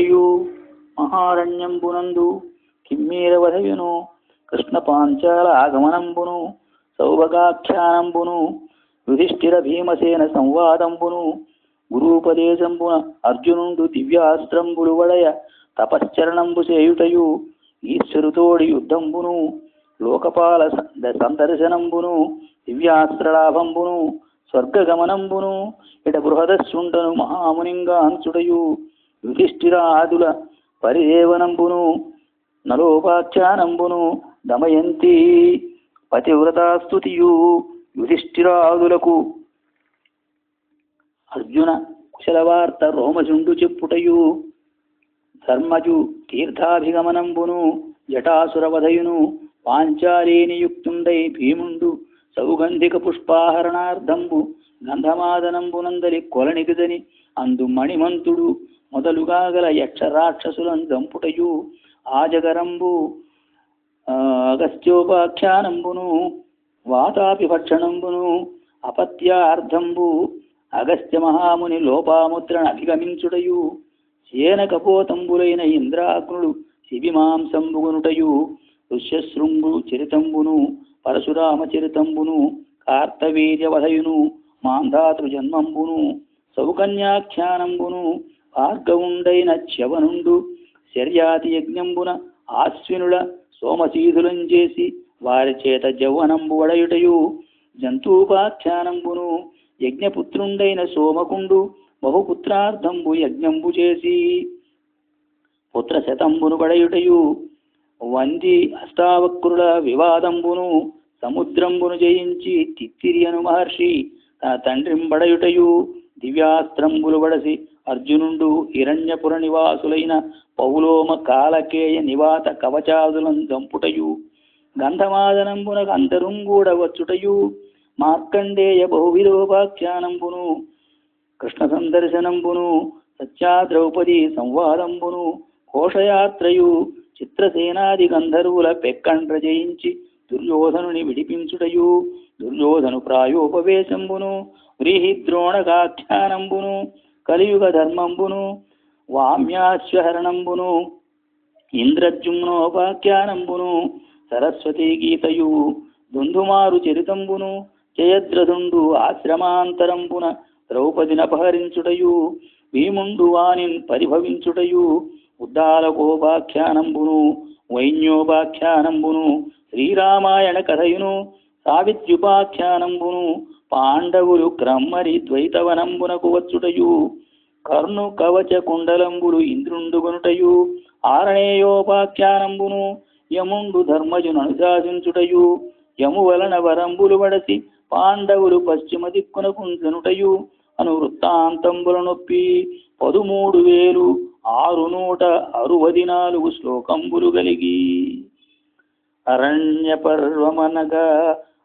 మరియు మహారణ్యంబునందు కిమ్మీర వధయును కృష్ణ పాంచాల ఆగమనంబును సౌభగాఖ్యానంబును యుధిష్ఠిర భీమసేన సంవాదంబును గురూపదేశంబున అర్జునుండు దివ్యాస్త్రంబులు వడయ తపశ్చరణంబు చేయుటయు ఈశ్వరుతోడి యుద్ధంబును లోకపాల సందర్శనంబును దివ్యాస్త్రలాభంబును స్వర్గగమనంబును ఇట బృహదశుండను మహామునింగా అంచుడయు యుధిష్ఠిరాదుల పరిదేవనంబును నలోపాఖ్యానంబును దమయంతి. పతివ్రతాస్తుతియు యుధిష్ఠిరాదులకు. అర్జున కుశలవార్త రోమజుండు చెప్పుటయు. ధర్మజు తీర్థాభిగమనంబును జటాసురవధయును పాంచాలీనియుక్తుండై భీముండు సౌగంధిక పుష్పాహరణార్థంబు గంధమాదనంబునందలి కొలనికిదని అందు మణిమంతుడు మొదలుగా గల యక్ష రాక్షసులను దంపుటయు ఆజగరంబు అగస్త్యోపాఖ్యానంబును వాతాపి భక్షణంబును అపత్యార్థంబు అగస్త్య మహాముని లోపాముద్రను అధిగమించుటయు సేన కపోతంబులైన ఇంద్రాగ్నుడు శిబిమాంసంబుగునుటయు ఋష్యశృంగు చరితంబును పరశురామ చరితంబును కార్తవీర్యవధయును మాంధాతృ జన్మంబును సౌకన్యాఖ్యానంబును భార్గవుండైన చ్యవనుండు శర్యాతి యజ్ఞంబున ఆశ్వినుల సోమశీధులం చేసి వారి చేత జవ్వనంబు వడయుటయు. జంతూపాఖ్యానంబును యజ్ఞపుత్రుండైన సోమకుండు బహుపుత్రార్థంబు యజ్ఞంబు చేసి పుత్ర శతంబును పడయుటయు వంది అష్టావక్రుల వివాదంబును సముద్రంబును జయించి తిత్తిరియను మహర్షి తన తండ్రింబడయుటయు దివ్యాస్త్రంబులు వడసి అర్జునుండు హిరణ్యపుర నివాసులైన పౌలోమ కాలకేయ నివాత కవచాదులం దంపుటయు గంధమాదనంబునకు అంతరుంగూడ వచ్చుటయు మార్కండేయ బహువిధోపాఖ్యానంబును కృష్ణ సందర్శనంబును సత్యా ద్రౌపది సంవాదంబును. ఘోషయాత్రయు చిత్రసేనాది గంధర్వుల పెక్కండ్ర జయించి దుర్యోధనుని విడిపించుటయు. దుర్యోధను ప్రాయోపవేశంబును. వ్రీహిద్రోణకాఖ్యానంబును కలియుగ ధర్మంబును వామ్యాశ్వహరణంబును ఇంద్రజుమ్నోపాఖ్యానంబును సరస్వతీ గీతయు దుందుమారు చరితంబును జయద్రదుండు ఆశ్రమాంతరంబున ద్రౌపదినపహరించుటయు భీముండు వానిన్ పరిభవించుటయు ఉద్దాలకోపాఖ్యానంబును వైన్యోపాఖ్యానంబును శ్రీరామాయణ కథయును సావిత్యుపాఖ్యానంబును పాండవులు క్రమ్మరి ద్వైతవనంబునకు వచ్చుటయు. కర్ణు కవచ కుండలంబులు ఇంద్రుండుగొనుటయు ఆరణేయోపాఖ్యానంబును యముండు ధర్మజును అనుశాసించుటయు యము వలన వరంబులు వడసి పాండవులు పశ్చిమ దిక్కున కుంజనుటయు. అను వృత్తాంతంబుల నొప్పి పదుమూడు వేలు ఆరు నూట అరువది నాలుగు శ్లోకంబులు కలిగి అరణ్య పర్వమనగా